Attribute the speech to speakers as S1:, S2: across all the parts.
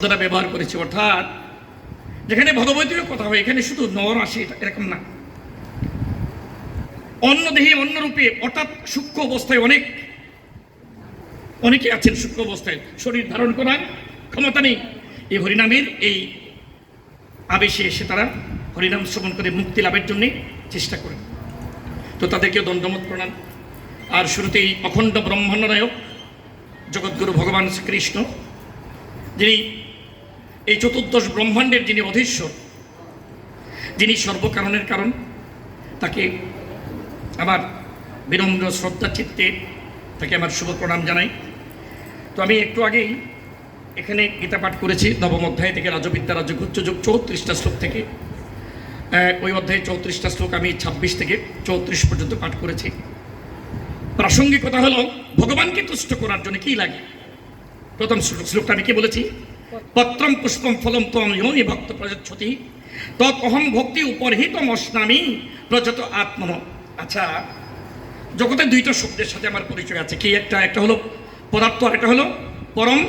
S1: শব্দটা ব্যবহার করেছি, অর্থাৎ যেখানে ভগবতীয় কথা হয়, এখানে শুধু নর আসে এরকম না। অন্য দেহে অন্য রূপে, অর্থাৎ সূক্ষ্ম অবস্থায় অনেক, অনেকে আছেন সূক্ষ্ম অবস্থায়, শরীর ধারণ করার ক্ষমতা নেই। এই হরিনামের এই আবেশে এসে তারা হরিনাম শ্রবণ করে মুক্তি লাভের জন্য চেষ্টা করেন তো তাদেরকেও দণ্ডমত প্রণাম। আর শুরুতেই অখণ্ড ব্রহ্মাণ্ড নায়ক জগৎগুরু ভগবান শ্রীকৃষ্ণ, যিনি এই চতুর্দশ ব্রহ্মাণ্ডের যিনি অধীশ্বর যিনি সর্বকারণের কারণ, তাকে আমার বিনম্র শ্রদ্ধা চিত্তে তাকে আমার শুভ প্রণাম জানাই। তো আমি একটু আগেই এখানে গীতা পাঠ করেছি, নবম অধ্যায় থেকে রাজবিদ্যা রাজগুচ্ছ যুগ চৌত্রিশটা শ্লোক থেকে। ওই অধ্যায়ে চৌত্রিশটা শ্লোক আমি ছাব্বিশ থেকে চৌত্রিশ পর্যন্ত পাঠ করেছি। প্রাসঙ্গিকতা হলো, ভগবানকে তুষ্ট করার জন্য কি লাগে? প্রথম শ্লোক শ্লোকটা আমি কি বলেছি? পত্রম পুষ্পম ফলম তম ইয়নি ভক্ত প্রযচ্ছতি তৎ অহম ভক্তি উপরহিতম অস্নামি প্রযত আত্মন আচ্ছা জগতে দুইটা শব্দের সাথে আমার পরিচয় আছে। কি একটা? একটা হলো পদার্থ, আর একটা হলো পরম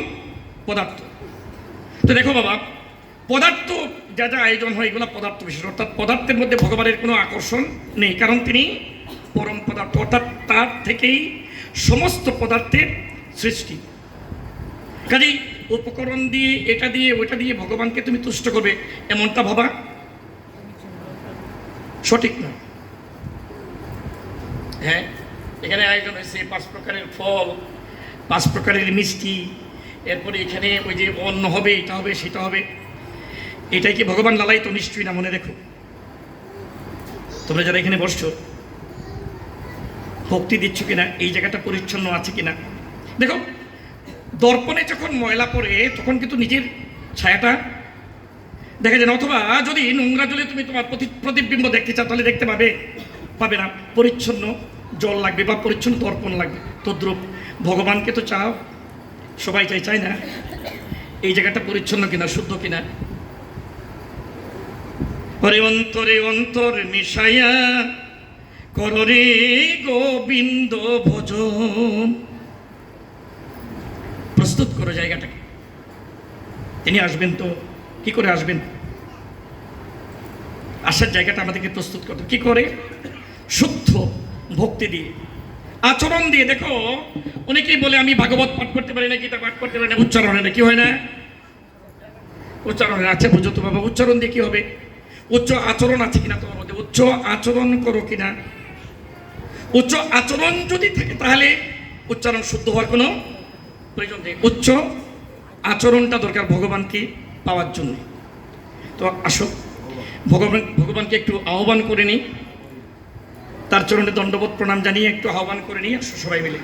S1: পদার্থ। তো দেখো বাবা, পদার্থ যা যা আয়োজন হয়, এগুলো পদার্থ বিশেষ। অর্থাৎ পদার্থের মধ্যে ভগবানের কোনো আকর্ষণ নেই, কারণ তিনি পরম পদার্থ। অর্থাৎ তার থেকেই সমস্ত পদার্থের সৃষ্টি। কাজেই উপকরণ দিয়ে, এটা দিয়ে ওটা দিয়ে ভগবানকে তুমি তুষ্ট করবে, এমনটা ভাবা? সঠিক না। হ্যাঁ এখানে আয়োজন হয়েছে পাঁচ প্রকারের ফল, পাঁচ প্রকারের মিষ্টি, এরপরে এখানে ওই যে অন্ন হবে, এটা হবে, সেটা হবে। এটাই কি ভগবান লালাই তো নিশ্চয়ই না, মনে রেখো। তোমরা যারা এখানে বসছো, ভক্তি দিচ্ছ কিনা, এই জায়গাটা পরিচ্ছন্ন আছে কিনা? দেখো দর্পণে যখন ময়লা পড়ে, তখন কিন্তু নিজের ছায়াটা দেখা যায় না। অথবা যদি নোংরা জলে তুমি তোমার প্রতি- প্রতিবিম্ব দেখতে চাও, তাহলে দেখতে পাবে পাবে না। পরিচ্ছন্ন জল লাগবে বা পরিচ্ছন্ন দর্পণ লাগবে। তদ্রুপ ভগবানকে তো চাও, সবাই চাই চাই না? এই জায়গাটা পরিচ্ছন্ন কিনা, শুদ্ধ কিনা? হরে অন্তরে অন্তর মিশাইয়া কররে গোবিন্দ ভজন। প্রস্তুত করো জায়গাটাকে। তিনি আসবেন তো, কি করে আসবেন? আসার জায়গাটা আমাদেরকে প্রস্তুত করতে কি করে? শুদ্ধ ভক্তি দিয়ে। আচরণ দিয়ে। দেখো, অনেকেই বলে, আমি ভাগবত পাঠ করতে পারি না, গীতা পাঠ করতে পারি না, উচ্চারণে না। কি হয় না? উচ্চারণে আছে, বুঝো তো বাবা। উচ্চারণ দিয়ে কি হবে? উচ্চ আচরণ আছে কিনা তোমার মধ্যে? উচ্চ আচরণ করো কিনা? উচ্চ আচরণ যদি থাকে, তাহলে উচ্চারণ শুদ্ধ হওয়ার কোনো প্রয়োজন যে উচ্চ আচরণটা দরকার ভগবানকে পাওয়ার জন্য। তো আসো, ভগবান, ভগবানকে একটু আহ্বান করে নিই। তার চরণে দণ্ডবোধ প্রণাম জানিয়ে একটু আহ্বান করে নিই, আসো সবাই মিলে।